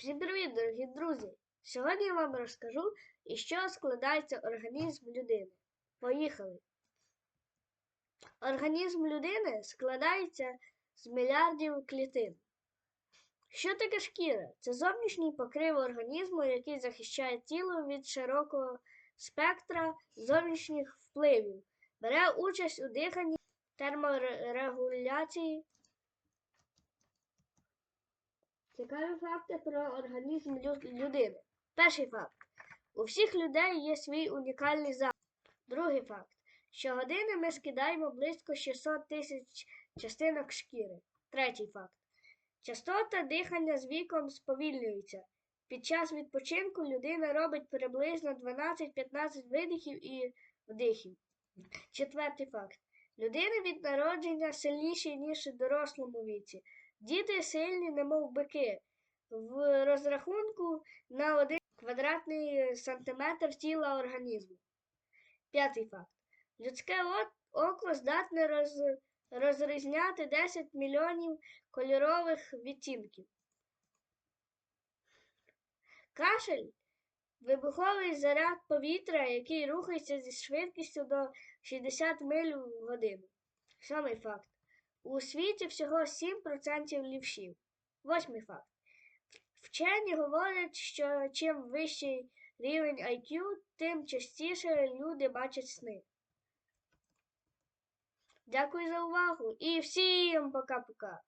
Всім привіт, дорогі друзі! Сьогодні я вам розкажу, із чого складається організм людини. Поїхали! Організм людини складається з мільярдів клітин. Що таке шкіра? Це зовнішній покрив організму, який захищає тіло від широкого спектра зовнішніх впливів, бере участь у диханні, терморегуляції. Цікаві факти про організм людини. Перший факт. У всіх людей є свій унікальний запах. Другий факт. Щогодини ми скидаємо близько 600 тисяч частинок шкіри. Третій факт. Частота дихання з віком сповільнюється. Під час відпочинку людина робить приблизно 12-15 видихів і вдихів. Четвертий факт. Людина від народження сильніші, ніж у дорослому віці. Діти сильні, немов бики. В розрахунку на один квадратний сантиметр тіла організму. П'ятий факт. Людське око здатне роз, розрізняти 10 мільйонів кольорових відтінків. Кашель вибуховий заряд повітря, який рухається зі швидкістю до 60 миль в годину. Сьомий факт. У світі всього 7% лівшів. Восьмий факт. Вчені говорять, що чим вищий рівень IQ, тим частіше люди бачать сни. Дякую за увагу і всім пока-пока.